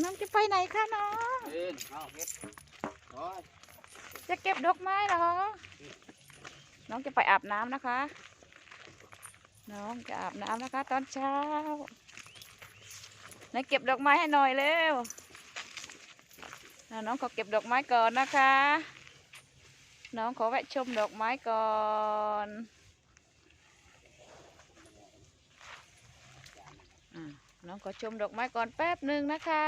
น้องจะไปไหนคะน้องเอ็นเอาเฮ็ดโอ้ยจะเก็บดอกไม้เหรอ น้องจะไปอาบน้ำนะคะ น้องจะอาบน้ำนะคะ ตอนเช้าไหนเก็บดอกไม้ให้หน่อยเร็วอ่าน้องขอเก็บดอกไม้ก่อนนะคะ น้องขอแวะชมดอกไม้ก่อนอ่า น้องขอชมดอกไม้ก่อนแป๊บหนึ่งนะคะ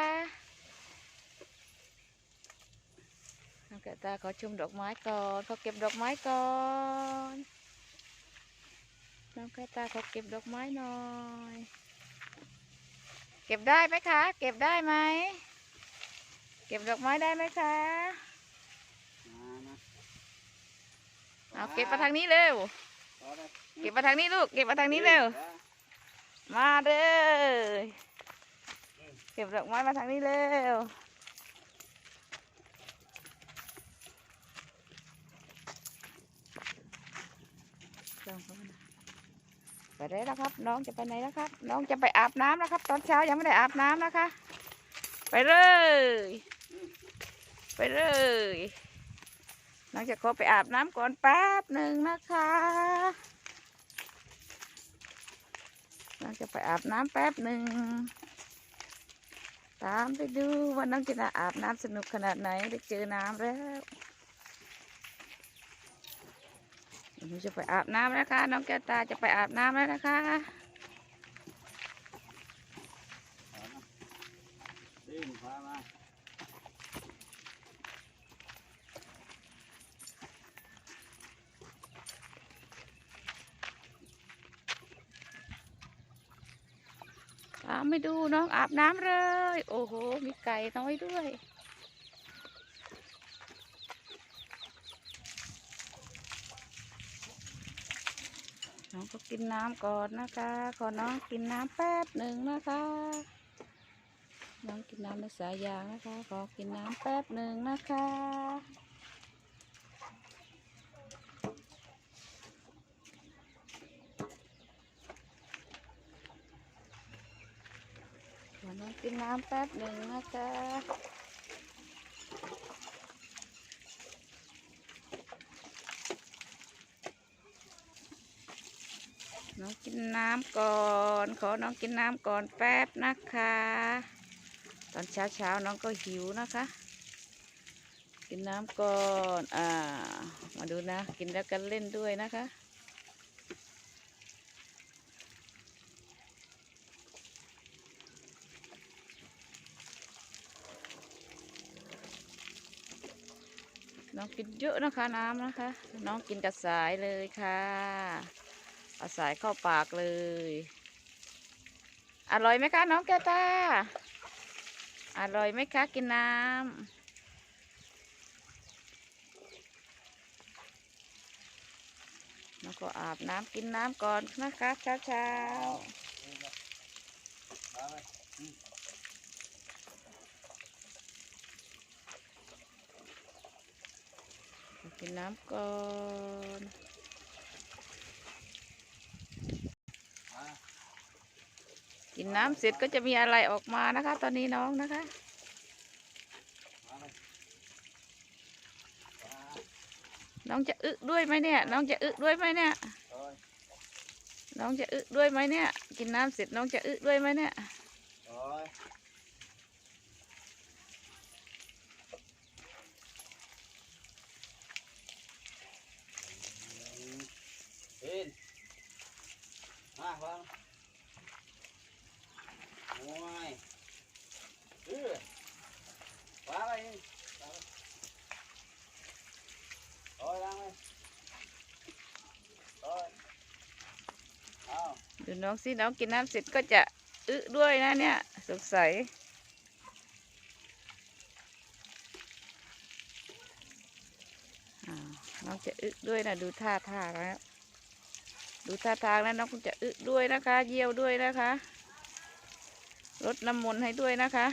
น้องแกะตาขอชมดอกไม้ก่อนขอเก็บดอกไม้ก่อนน้องแกะตาขอเก็บดอกไม้หน่อย เก็บได้ไหมคะ เก็บได้ไหมเก็บดอกไม้ได้ไหมคะมามาเอาเก็บมาทางนี้เร็วเอาได้เก็บมาทางนี้ลูก เก็บมาทางนี้เร็ว มาเด้อเก็บดอกไม้มาทางนี้เร็วไปได้แล้วครับ น้องจะไปไหนแล้วครับ น้องจะไปอาบน้ำแล้วครับ ตอนเช้ายังไม่ได้อาบน้ำนะคะ ไปเลย ไปเลยน้องจะขอไปอาบน้ำก่อนแป๊บหนึ่งนะคะ น้อง จะไปอาบน้ำแป๊บหนึ่ง ตามไปดูว่าน้องจะอาบน้ำสนุกขนาดไหนได้เจอน้ำแล้วหนูจะไปอาบน้ำนะคะ น้องแก้วตาจะไปอาบน้ำแล้วนะคะดิ้นพามา ตามไปดูน้องอาบน้ำเลย โอ้โห มีไก่น้อยด้วย น้องก็กินน้ำก่อนนะคะ ขอน้องกินน้ำแป๊บหนึ่งนะคะ น้องกินน้ำในสายยางนะคะ ขอกินน้ำแป๊บหนึ่งนะคะ ขอน้อง กินน้ำแป๊บหนึ่งนะคะน้องกินน้ำก่อน ขอน้องกินน้ำก่อนแป๊บนะคะ ตอนเช้าเช้าน้องก็หิวนะคะ กินน้ำก่อน อ่า มาดูนะ กินแล้วกันเล่นด้วยนะคะ องกินเยอะนะคะน้ำนะคะ น้องกินกระสายเลยค่ะเอาสายเข้าปากเลย อร่อยไหมคะน้องแกตาอร่อยไหมคะกินน้ำแล้วก็อาบน้ำกินน้ำก่อนนะคะเช้าเช้า พาไป ๆ กินน้ำก่อนกินน้ำเสร็จก็จะมีอะไรออกมานะคะ ตอนนี้น้องนะคะ น้องจะอึด้วยไหมเนี่ย น้องจะอึด้วยไหมเนี่ยโอ้ยน้องจะอึด้วยไหมเนี่ย กินน้ำเสร็จน้องจะอึด้วยไหมเนี่ย โอ้ย ดิ้นมาฟังโอ้ยเออพาไปนี่พาไปโอ้ยล้างไปโอ้ยเอาดูน้องสิน้องกินน้ำเสร็จก็จะอึด้วยนะเนี่ยสงสัยน้องจะอึด้วยนะดูท่าท่าแล้ว ดูท่าทางแล้วน้องคงจะอึด้วยนะคะ เยี่ยวด้วยนะคะรดน้ำมนต์ให้ด้วยนะคะ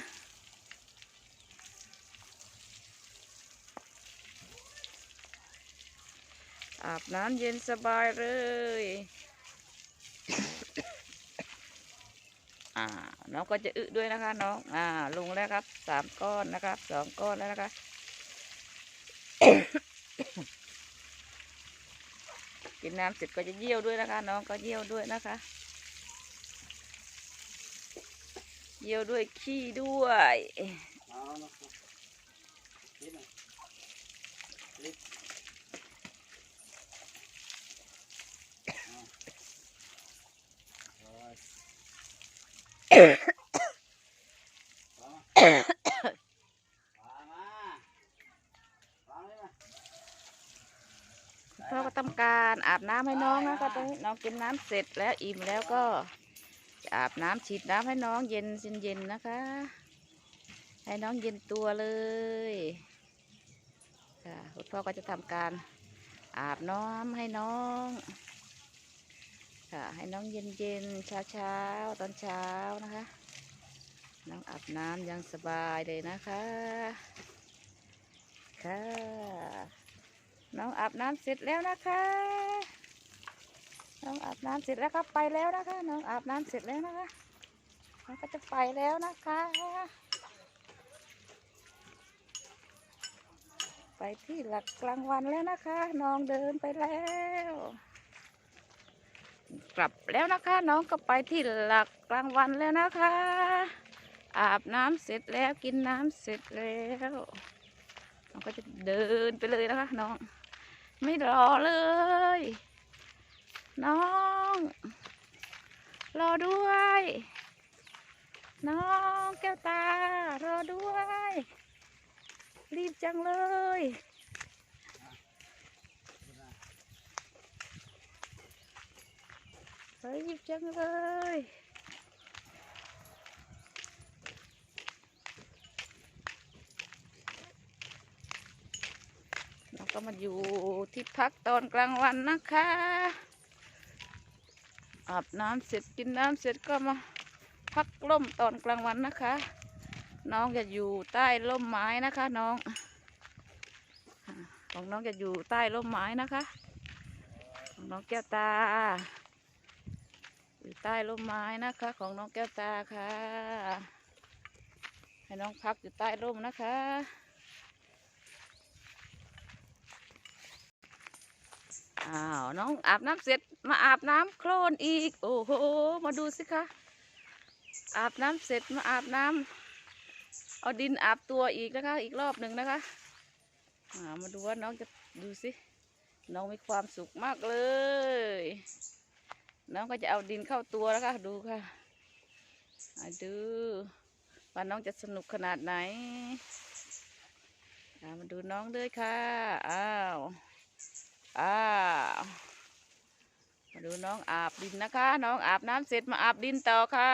อาบน้ำเย็นสบายเลยอ่าน้องก็จะอึด้วยนะคะน้องอ่าลงแล้วครับสามก้อนนะครับสองก้อนแล้วนะคะ กินน้ำเสร็จก็จะเยี่ยวด้วยนะคะ น้องก็เยี่ยวด้วยนะคะ เยี่ยวด้วยขี้ด้วยเออยนิดเอาโอ้ยเอามาเอามาเอามา พ่อก็ทำการอาบน้ำให้น้องนะคะตอนนี้น้องกินน้ำเสร็จแล้วอิ่มแล้วก็จะอาบน้ำฉีดน้ำให้น้องเย็นเย็นนะคะ ให้น้องเย็นตัวเลยค่ะคุณพ่อก็จะทำการอาบน้ำให้น้องค่ะให้น้องเย็นเย็นเช้าเช้าตอนเช้านะคะ น้องอาบน้ำยังสบายเลยนะคะค่ะน้องอาบน้ำเสร็จแล้วนะคะ น้องอาบน้ำเสร็จแล้วครับไปแล้วนะคะน้องอาบน้ำเสร็จแล้วนะคะน้องก็จะไปแล้วนะคะ ไปที่หลักกลางวันแล้วนะคะ น้องเดินไปแล้ว กลับแล้วนะคะ น้องก็ไปที่หลักกลางวันแล้วนะคะ อาบน้ำเสร็จแล้วกินน้ำเสร็จแล้วน้องก็จะเดินไปเลยนะคะ น้อง ไม่รอเลย น้อง รอด้วย น้องแก้วตา รอด้วย รีบจังเลยเฮ้ยรีบจังเลยเราก็มาอยู่ที่พักตอนกลางวันนะคะ อาบน้ำเสร็จกินน้ำเสร็จก็มาพักร่มตอนกลางวันนะคะ น้องจะอยู่ใต้ร่มไม้นะคะน้องของน้องจะอยู่ใต้ร่มไม้นะคะของน้องแก้วตา อยู่ใต้ร่มไม้นะคะ ของน้องแก้วตาค่ะ ให้น้องพักอยู่ใต้ร่มนะคะ อ้าวน้องอาบน้ำเสร็จมาอาบน้ำโคลนอีก โอ้โห มาดูสิคะอาบน้ำเสร็จมาอาบน้ำเอาดินอาบตัวอีกนะคะ อีกรอบหนึ่งนะคะอ่ามาดูว่าน้องจะดูสิน้องมีความสุขมากเลย น้องก็จะเอาดินเข้าตัวแล้วค่ะดูค่ะอ่าดูว่าน้องจะสนุกขนาดไหนามาดูน้องเลยค่ะอ้าว อ้ามาดูน้องอาบดินนะคะ น้องอาบน้ำเสร็จมาอาบดินต่อค่ะ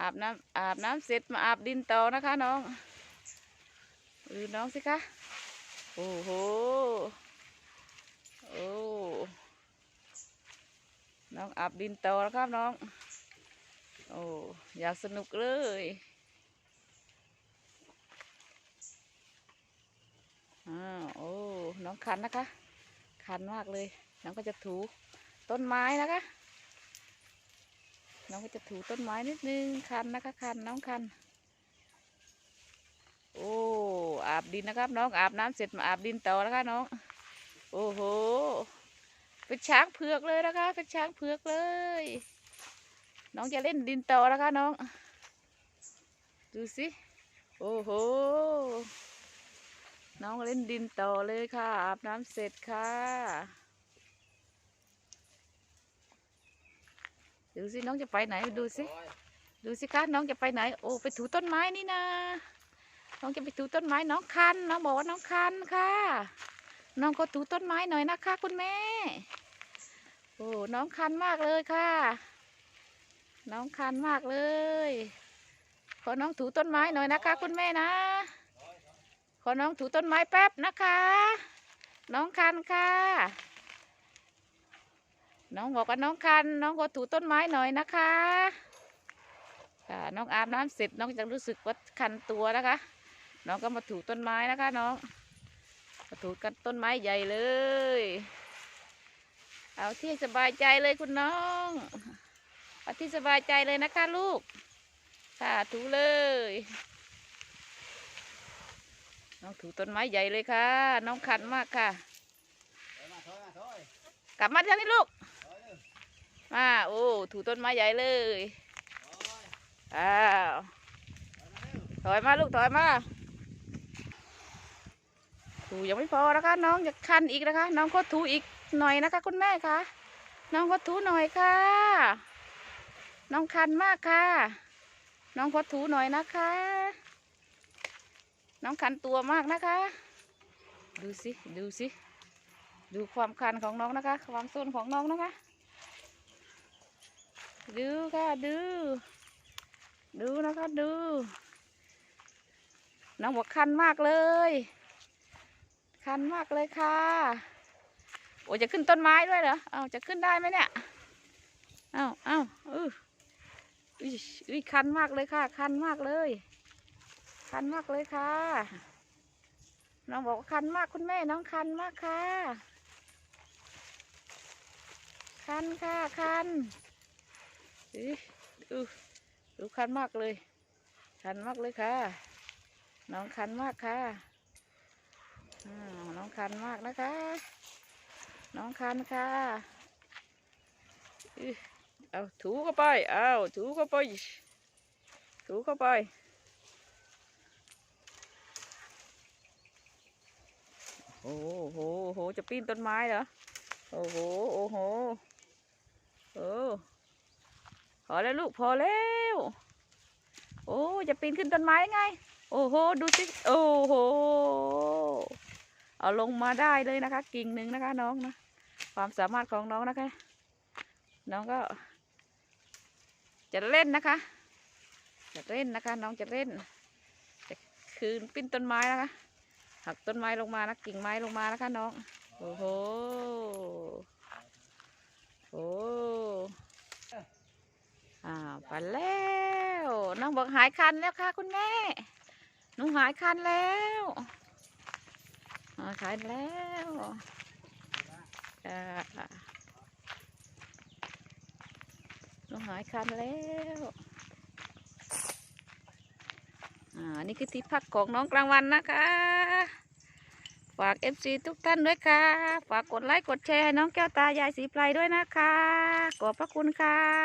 อาบน้ำอาบน้ำเสร็จมาอาบดินต่อนะคะ น้องดูน้องสิคะโอ้โหโอ้น้องอาบดินต่อแล้วครับน้อง โอ้อยากสนุกเลย อ้าวโอ้น้องคันนะคะ คันมากเลย น้องก็จะถูต้นไม้นะคะ น้องก็จะถูต้นไม้นิดนึงคันนะคะ คันน้องคัน โอ้อาบดินนะครับ น้องอาบน้ำเสร็จมาอาบดินต่อนะคะน้อง โอ้โหเป็นช้างเผือกเลยนะคะ เป็นช้างเผือกเลย น้องจะเล่นดินต่อนะคะน้อง ดูสิ โอ้โห น้องเล่นดินต่อเลยค่ะอาบน้ำเสร็จค่ะดูสิน้องจะไปไหนดูสิดูสิคะน้องจะไปไหน โอ้ไปถูต้นไม้นี่นะน้องจะไปถูต้นไม้น้องคันน้องบอกว่าน้องคันค่ะ น้องก็ถูต้นไม้หน่อยนะคะ คุณแม่โอ้น้องคันมากเลยค่ะ น้องคันมากเลยขอน้องถูต้นไม้หน่อยนะคะ คุณแม่นะ อน้องถูต้นไม้แป๊บนะคะ น้องคันค่ะ น้องบอกว่าน้องคัน น้องก็ถูต้นไม้หน่อยนะคะค่ะน้องอาบน้ำเสร็จน้องจะรู้สึกว่าคันตัวนะคะ น้องก็มาถูต้นไม้นะคะ น้องมาถูกันต้นไม้ใหญ่เลย เอาที่สบายใจเลยคุณน้องเอาที่สบายใจเลยนะคะลูกค่ะถูเลย น้องถูต้นไม้ใหญ่เลยค่ะ น้องขันมากค่ะถอยมาถอยมาถอยกลับมาทางนี้ลูกถอยเร็วมาโอ้ถูต้นไม้ใหญ่เลยถอยอ้าวถอยมาเร็วถอยมาลูกถอยมาถูยังไม่พอนะคะ น้องจะคันอีกนะคะ น้องก็ถูอีกหน่อยนะคะ คุณแม่คะน้องก็ถูหน่อยค่ะ น้องคันมากค่ะ น้องก็ถูหน่อยนะคะ น้องคันตัวมากนะคะ ดูสิ ดูสิ ดูความคันของน้องนะคะ ความส้นของน้องนะคะ ดูค่ะ ดู ดูนะคะ ดู น้องบอกคันมากเลย คันมากเลยค่ะ โอ้จะขึ้นต้นไม้ด้วยเหรอ เอาจะขึ้นได้ไหมเนี่ย เอาเอาอืออุ้ยอุ้ยคันมากเลยค่ะ คันมากเลย คันมากเลยค่ะ น้องบอกว่าคันมากคุณแม่น้องคันมากค่ะ คันค่ะ คันอือดูดูคันมากเลย คันมากเลยค่ะ น้องคันมากค่ะน้องคันมากนะคะ น้องคันค่ะอือเอาถูเข้าไปเอาถูเข้าไปถูเข้าไป โอ้โหโอ้โห จะปีนต้นไม้เหรอ โอ้โห โอ้โหโอ้พอแล้วลูกพอแล้ว โอ้จะปีนขึ้นต้นไม้ไง โอ้โห ดูสิ โอ้โห เอาลงมาได้เลยนะคะ กิ่งหนึ่งนะคะน้องนะ ความสามารถของน้องนะคะ น้องก็ จะเล่นนะคะ จะเล่นนะคะ น้องจะเล่น จะคืนปิ้นต้นไม้นะคะ หักต้นไม้ลงมานะกิ่งไม้ลงมานะคะน้อง โอ้โห โอ้อ่าวไปแล้ว น้องบอกหายคันแล้วค่ะคุณแม่หนูหายคันแล้วหายคันแล้วอ่าหนูหายคันแล้ว อ่า นี่คือที่พักของน้องกลางวันนะคะ ฝากเอฟซีทุกท่านด้วยค่ะ ฝากกดไลค์กดแชร์ให้น้องแก้วตายายสีไพรด้วยนะคะ ขอบพระคุณค่ะ